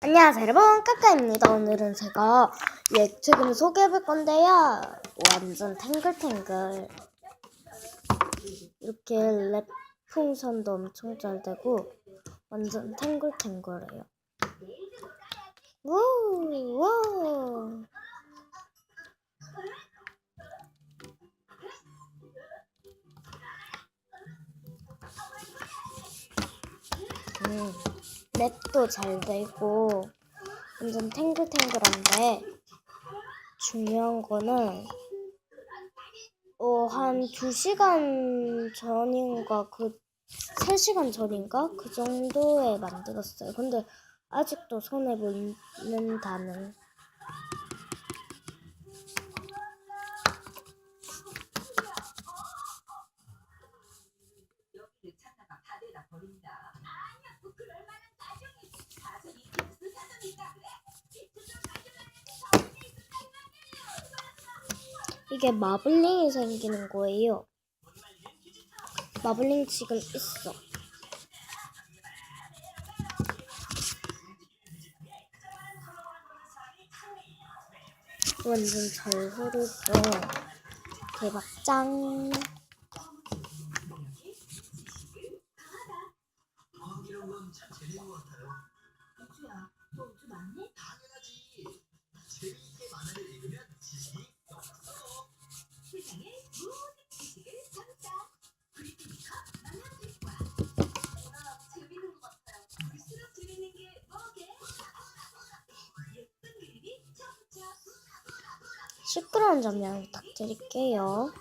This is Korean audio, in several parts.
안녕하세요 여러분. 까까입니다. 오늘은 제가 예 책을 소개해볼 건데요. 완전 탱글탱글. 이렇게 랩 풍선도 엄청 잘 되고 완전 탱글탱글해요. 우우 음, 랩도 잘 되고 완전 탱글탱글한데 중요한 거는 어, 한 2시간 전인가 그 3시간 전인가 그 정도에 만들었어요. 근데 아직도 손에 묻는다는 이게 마블링이 생기는 거예요. 마블링 지금 있어. 완전 잘 흐르죠. 대박 짱. 시끄러운 점 양해 부탁드릴게요.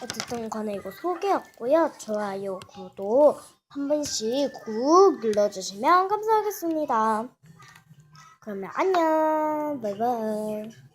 어쨌든 간에 이거 소개였고요. 좋아요, 구독 한 번씩 꾹 눌러주시면 감사하겠습니다. 그러면 안녕, 바이바이.